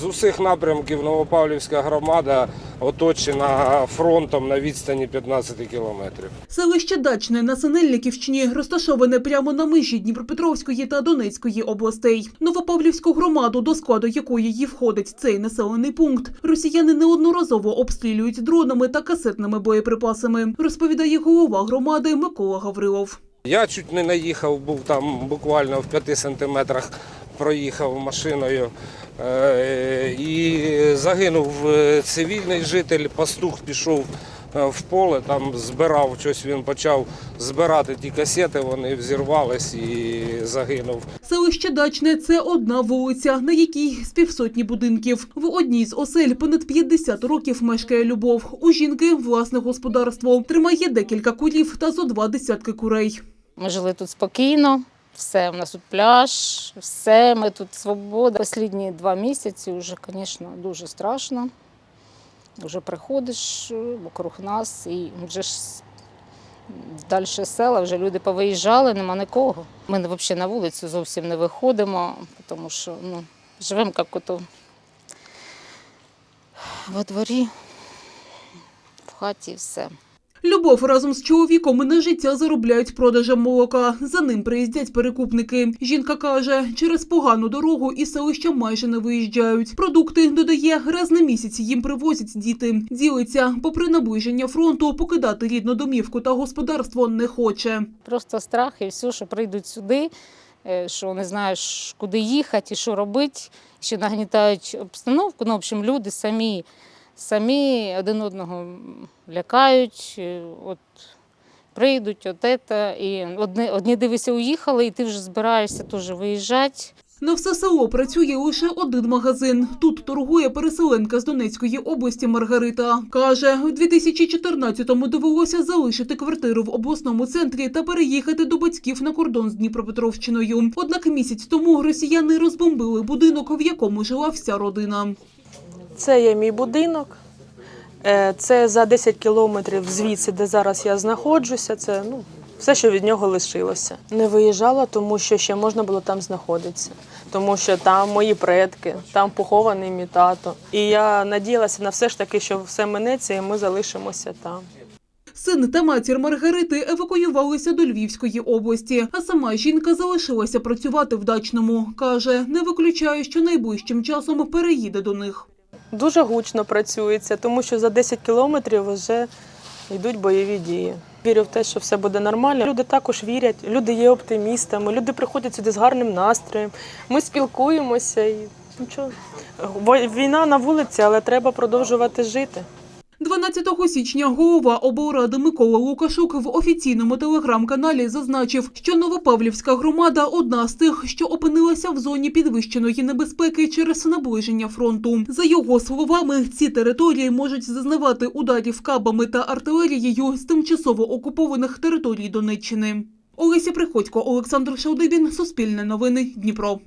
З усіх напрямків Новопавлівська громада оточена фронтом на відстані 15 кілометрів. Селище Дачне на Синельниківщині розташоване прямо на межі Дніпропетровської та Донецької областей. Новопавлівську громаду, до складу якої її входить цей населений пункт, росіяни неодноразово обстрілюють дронами та касетними боєприпасами, розповідає голова громади Микола Гаврилов. Я чуть не наїхав, був там буквально в 5 сантиметрах проїхав машиною е, і загинув е, цивільний житель, пастух пішов е, в поле, там збирав щось, він почав збирати ті касети, вони взірвались і загинув. Селище Дачне це одна вулиця, на якій з півсотні будинків. В одній з осель понад 50 років мешкає любов. У жінки власне господарство. Тримає декілька курів та зо два десятки курей. Ми жили тут спокійно, все, у нас тут пляж, все, ми тут свобода. Останні два місяці вже, звісно, дуже страшно. Вже приходиш е, вокруг нас і вже ж далі села, вже люди повиїжджали, нема нікого. Ми взагалі на вулицю зовсім не виходимо, тому що ну, живемо як ото во дворі, в хаті все. Любов разом з чоловіком на життя заробляють продажем молока. За ним приїздять перекупники. Жінка каже, через погану дорогу із селища майже не виїжджають. Продукти додає раз на місяць їм привозять діти. Ділиться, попри наближення фронту, покидати рідну домівку та господарство не хоче. Просто страх і все, що прийдуть сюди, е, що не знаєш, куди їхати і що робити, що нагнітають обстановку. Ну, в общем, люди самі, самі один одного лякають. е, От прийдуть, от це, і одні, одні дивися, уїхали, і ти вже збираєшся теж виїжджати. На все село працює лише один магазин. Тут торгує переселенка з Донецької області Маргарита. Каже, у 2014-му довелося залишити квартиру в обласному центрі та переїхати до батьків на кордон з Дніпропетровщиною. Однак місяць тому росіяни розбомбили будинок, в якому жила вся родина. Це є мій будинок. Е, Це за 10 кілометрів звідси, де зараз я знаходжуся. Це ну, все, що від нього лишилося. Не виїжджала, тому що ще можна було там знаходитися. Тому що там мої предки, там похований мій тато. І я надіялася на все ж таки, що все минеться, і ми залишимося там. Син та матір Маргарити евакуювалися до Львівської області, а сама жінка залишилася працювати в дачному. Каже, не виключає, що найближчим часом переїде до них. Дуже гучно працюється, тому що за 10 кілометрів вже йдуть бойові дії. Вірю в те, що все буде нормально. Люди також вірять, люди є оптимістами, люди приходять сюди з гарним настроєм. Ми спілкуємося і нічого. Війна на вулиці, але треба продовжувати жити. 12 січня голова облради Микола Лукашук в офіційному телеграм-каналі зазначив, що Новопавлівська громада одна з тих, що опинилася в зоні підвищеної небезпеки через наближення фронту. За його словами, ці території можуть зазнавати ударів кабами та артилерією з тимчасово окупованих територій Донеччини. Олеся Приходько, Олександр Шалдибін, Суспільне новини, Дніпро.